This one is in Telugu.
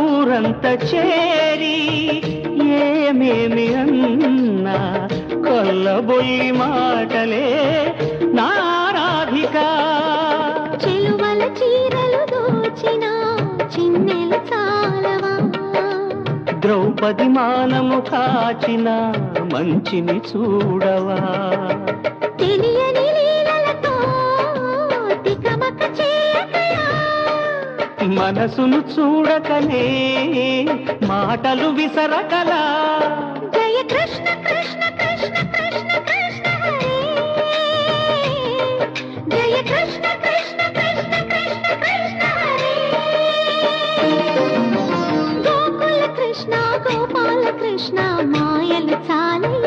ఊరంత చేరి ఏమేమి అన్న కొల్లబొయ్యి మాటలే నారాధిక. చీరలు ద్రౌపది మానము కాచిన మంచిని చూడవా? మనసును చూడకనే మాటలు విసరకలా. జయ కృష్ణ కృష్ణ కృష్ణ కృష్ణ కృష్ణ జయ కృష్ణ కృష్ణ కృష్ణ కృష్ణ కృష్ణ గోకుల కృష్ణ గోపాల కృష్ణ మాయలు చాలా.